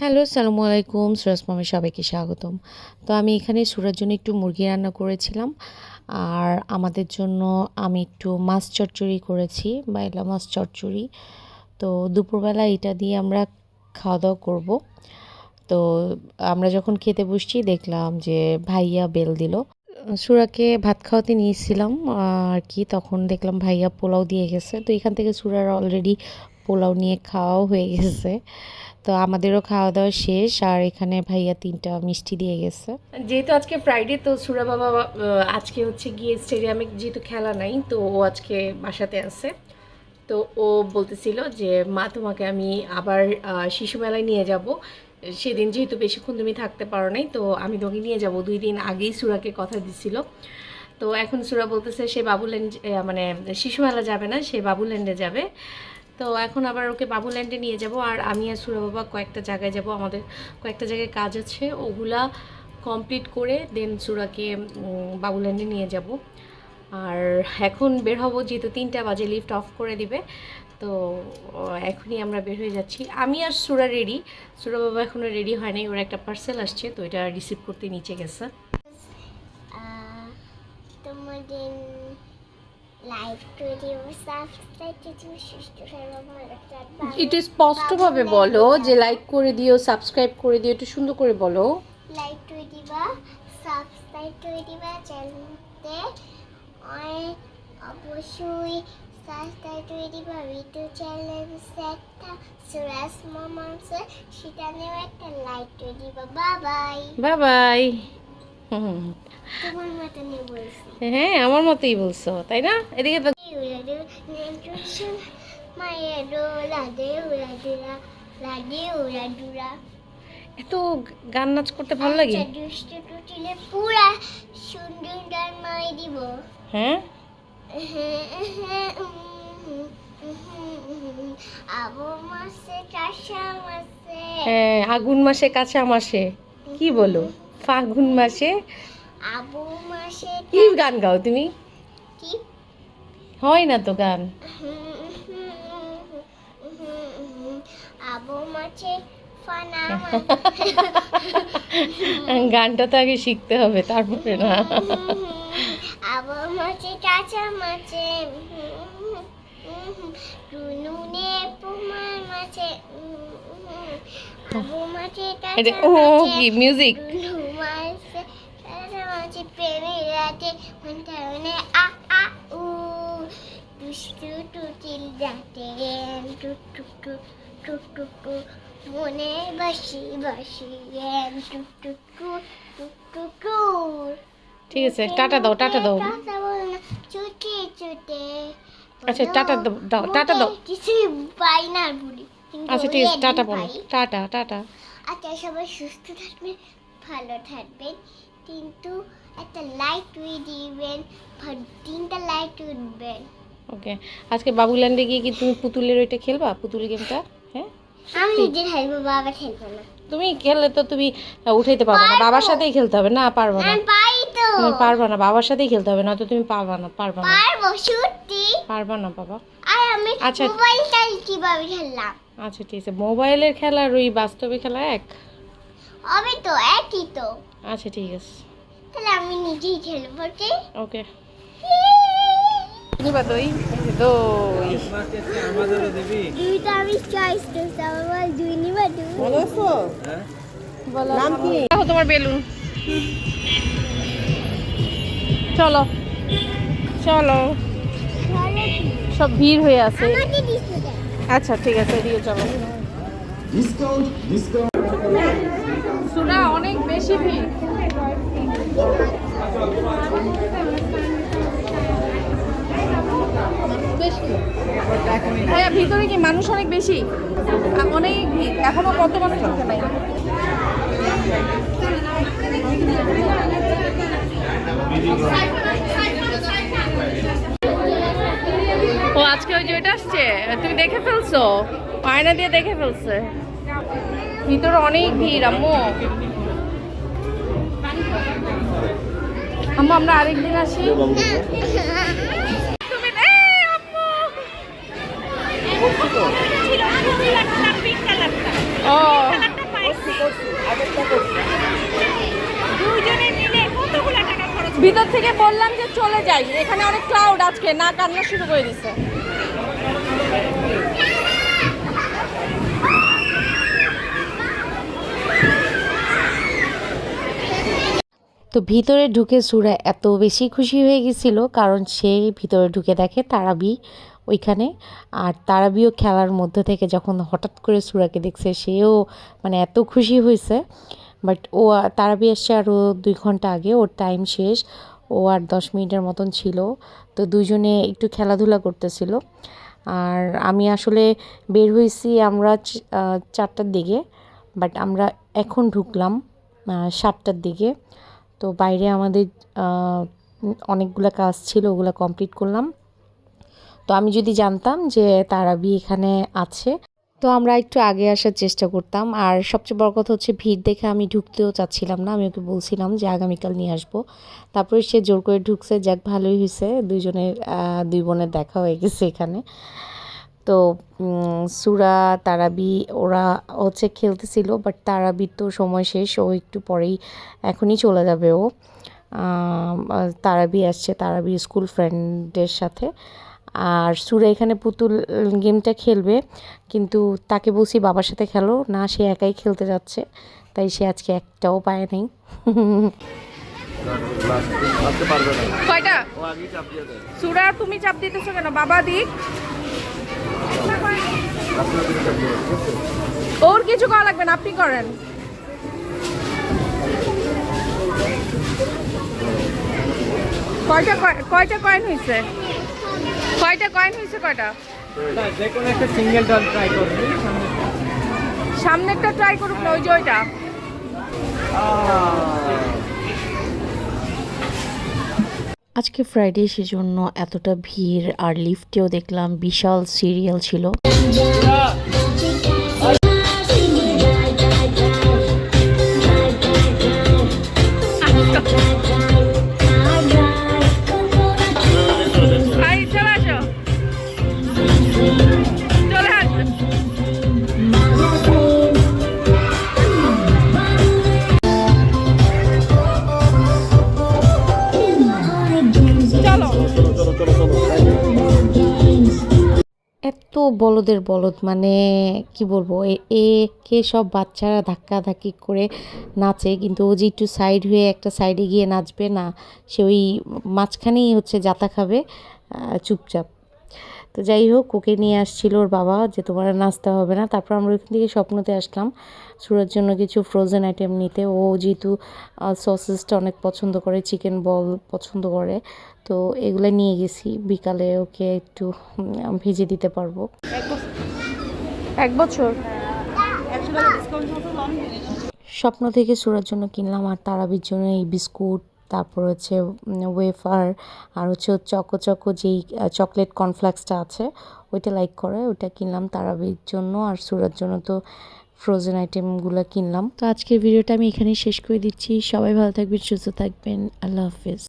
Hello, সালামু আলাইকুম। সুরাজ মামে সবাইকে স্বাগতম। তো আমি এখানে সুরার জন্য একটু মুরগি রান্না করেছিলাম। আর আমাদের জন্য আমি একটু মাছ চচ্চড়ি করেছি, বাইলা মাছ চচ্চড়ি। তো দুপুরবেলা এটা দিয়ে আমরা খাওয়া দাওয়া করব। তো আমরা যখন খেতে বসছি, দেখলাম যে ভাইয়া বেল দিল। সুরাকে ভাত খাওয়াতে নিয়েছিলাম, আর কি, তখন দেখলাম ভাইয়া পোলাও দিয়ে গেছে। তো এখান থেকে সুরার অলরেডি পোলাও নিয়ে খাওয়াও হয়ে গেছে। তো আমাদেরও খাওয়া দাওয়া শেষ, আর এখানে ভাইয়া তিনটা মিষ্টি দিয়ে গেছে। যেহেতু আজকে ফ্রাইডে তো সুরা বাবা আজকে হচ্ছে গিয়ে স্টেডিয়ামে যেহেতু খেলা নাই, তো ও আজকে বাসাতে আছে। তো ও বলতেছিল যে, মা, তোমাকে আমি আবার শিশু মেলায় নিয়ে যাব। সেদিন যেহেতু বেশিক্ষণ তুমি থাকতে পারো নাই, তো আমি তোমাকে নিয়ে যাব। দুই দিন আগেই সুরাকে কথা দিছিল। তো এখন সুরা বলতেছে, সে বাবুল্যান্ড মানে শিশু মেলা যাবে না, সে বাবুল্যান্ডে যাবে। তো এখন আবার ওকে বাবুল্যান্ডে নিয়ে যাব আর আমি আর সুরা বাবা কয়েকটা জায়গায় যাব। আমাদের কয়েকটা জায়গায় কাজ আছে, ওগুলা কমপ্লিট করে দেন সুরাকে বাবুল্যান্ডে নিয়ে যাব। আর এখন বের হব যেহেতু তিনটা বাজে লিফট অফ করে দিবে। তো এখনই আমরা বের হয়ে যাচ্ছি। আমি আর সুরা রেডি সুরা বাবা এখনও রেডি হয় নাই, ওর একটা পার্সেল আসছে, তো এটা রিসিভ করতে নিচে গেছে। একটু স্পষ্টভাবে বলো যে লাইক করে দিও সাবস্ক্রাইব করে দিও একটু সুন্দর করে বলো। লাইক তৈরি দিবা সাবস্ক্রাইব তৈরি দিবা চ্যানেলতে অবশ্যই সাবস্ক্রাইব তৈরি দিবা ভিডিও চ্যানেল একটা সুরাজ মামাসে সেটা নিয়েও একটা লাইক তৈরি দিবা বাই বাই মতনই বলছি হ্যাঁ আমার মতোই বলছো তাই না? এদিকে তো এত গান নাচ করতে ভালো লাগে? পুরা সুন্দর গান মাই দিব। হ্যাঁ? মাসে। হ্যাঁ আগুন মাসে কাঁচা মাসে। কি বলো? ফাগুন মাসে? আবু মাসে কি গান গাও তুমি? কি? হয় না তো গান। আবু গানটা তো আগে শিখতে হবে তারপরে না। আবু মাছে কাঁচা মাছে নুনে পুমার মাছে আবু ও কি মিউজিক মাছে কাঁচা মাছে প্রেমে রাতে আ আ উ দুষ্টু টুটিল যাতে টুক টুক টুক টুক টুক টুক মনে বাসি বাসি টুক টুক টুক টুক টুক টুক ঠিক আছে টাটা দাও টাটা দাও। ছুটে ছুটে আচ্ছা টাটা দাও টাটা দাও। কিছু পাই না বলি আচ্ছা ঠিক আছে টাটা বলো। Tata tata. আচ্ছা সবাই সুস্থ থাকবেন ভালো থাকবেন। কিন্তু একটা লাইক দিয়ে দিবেন তিনটা লাইক উঠবেন ওকে আজকে বাবুল্যান্ডে গিয়ে কি তুমি পুতুলের ওইটা খেলবা? পুতুল গেমটা হ্যাঁ? আমি নিজে খেলব বাবা খেলব না। তুমি খেললে তো তুমি উঠাইতে পারবে না। বাবার সাথেই খেলতে হবে না? পারবে না। তুমি পারবা না। বাবার সাথেই খেলতে হবে না তো তুমি পারবা না পারবা না। পারব সত্যি। পারবা না বাবা। আর আমি আচ্ছা। মোবাইলটা কীভাবে খেললাম? আচ্ছা ঠিক আছে। মোবাইলের খেলা আর ওই বাস্তবে খেলা এক? আমি তো একই তো। আচ্ছা ঠিক আছে। তাহলে আমি নিজেই খেলব ঠিক ওকে নিবা দই দই। দুইটা আমি চয়েস করছি আমার দুই নিবা দুই নাম কি? দেখো তোমার বেলুন। চলো। চলো। সব ভিড় হয়ে আছে। দেয় আচ্ছা ঠিক আছে এদিকে চলো। ডিসকাউন্ট ডিসকাউন্ট সুরা অনেক বেশি ভিড়। হ্যাঁ ভিতরে কি মানুষ অনেক বেশি? অনেক এখনও কত মানুষ ঢোকে নাই ও, আজকে ওই ওইটা আসছে। তুমি দেখে ফেলছো? আয়না দিয়ে দেখে ফেলছে। ভিতরে অনেক ভিড়, আম্মু। আম্মু আমরা আরেকদিন আসি। আম্মু। ও। ভিতর থেকে বললাম যে চলে যাই। এখানে অনেক ক্লাউড আজকে না কান্না শুরু করে দিছে। তো ভিতরে ঢুকে সুরা এত বেশি খুশি হয়ে গেছিল, কারণ সে ভিতরে ঢুকে দেখে তারাবি ওইখানে। আর তারাবিও খেলার মধ্যে থেকে যখন হঠাৎ করে সুরাকে দেখছে, সেও মানে এত খুশি হয়েছে। বাট ও, তারাবি এসছে আরও দুই ঘণ্টা আগে, ওর টাইম শেষ। ও আর দশ মিনিটের মতন ছিল, তো দুজনে একটু খেলাধুলা করতেছিল। আর আমি আসলে বের হয়েছি আমরা চারটার দিকে, বাট আমরা এখন ঢুকলাম সাতটার দিকে। তো বাইরে আমাদের অনেকগুলো কাজ ছিল ওগুলো কমপ্লিট করলাম। তো আমি যদি জানতাম যে তারাবি এখানে আছে তো আমরা একটু আগে আসার চেষ্টা করতাম। আর সবচেয়ে বড় কথা হচ্ছে ভিড় দেখে আমি ঢুকতেও চাচ্ছিলাম না। আমি ওকে বলছিলাম যে আগামীকাল নিয়ে আসব। তারপরে সে জোর করে ঢুকছে যাক ভালোই হয়েছে দুইজনের আহ, দুই বোনের দেখা হয়ে গেছে এখানে। তো সুরা, তারাবি ওরা হচ্ছে খেলতেছিল বাট তারাবির তো সময় শেষ, ও একটু পরেই এখনই চলে যাবে ও। তারাবি আসছে, তারাবি স্কুল ফ্রেন্ডের সাথে। আর সুরা এখানে পুতুল গেমটা খেলবে, কিন্তু তাকে বলছি বাবার সাথে খেলো, না, সে একাই খেলতে যাচ্ছে, তাই সে আজকে একটাও পায় নাই। সুরা, তুমি চাপ দিতেছো কেন? বাবা, দিক। ওর কিছু করা লাগবে না আপনি করেন। কয়টা কয়- কয়টা কয়েন হয়েছে? কয়টা কয়েন হয়েছে কয়টা? যে কোনো একটা সিঙ্গেল ডল ট্রাই করবি সামনেরটা ট্রাই করুক না ওই যে ওইটা। আজকে ফ্রাইডে সেজন্য এতটা ভিড় আর লিফটেও দেখলাম বিশাল সিরিয়াল ছিল। বলদের বলদ মানে কি বলব, এ- কে সব বাচ্চারা ধাক্কা ধাক্কি করে নাচে, কিন্তু ও যে একটু সাইড হয়ে একটা সাইডে গিয়ে নাচবে না, সে ওই মাঝখানেই হচ্ছে যাতা খাবে চুপচাপ। তো যাই হোক ওকে নিয়ে আসছিল ওর বাবা যে তোমার নাচতে হবে না। তারপর আমরা ওইখান থেকে স্বপ্নতে আসলাম। সুরার জন্য কিছু ফ্রোজেন আইটেম নিতে। ও যেহেতু সসেসটা অনেক পছন্দ করে চিকেন বল পছন্দ করে তো এগুলো নিয়ে গেছি। বিকালে ওকে একটু ভেজে দিতে পারব। এক বছর? স্বপ্ন থেকে সুরার জন্য কিনলাম আর তারাবির জন্য এই বিস্কুট তারপর হচ্ছে ওয়েফার আর হচ্ছে চকো চকো যেই চকলেট কর্নফ্লেক্সটা আছে, ওইটা লাইক করে, ওইটা কিনলাম তারাবির জন্য আর সুরার জন্য তো ফ্রোজেন আইটেমগুলো কিনলাম। তো আজকের ভিডিওটা আমি এখানেই শেষ করে দিচ্ছি। সবাই ভালো থাকবেন, সুস্থ থাকবেন। আল্লাহ হাফিজ।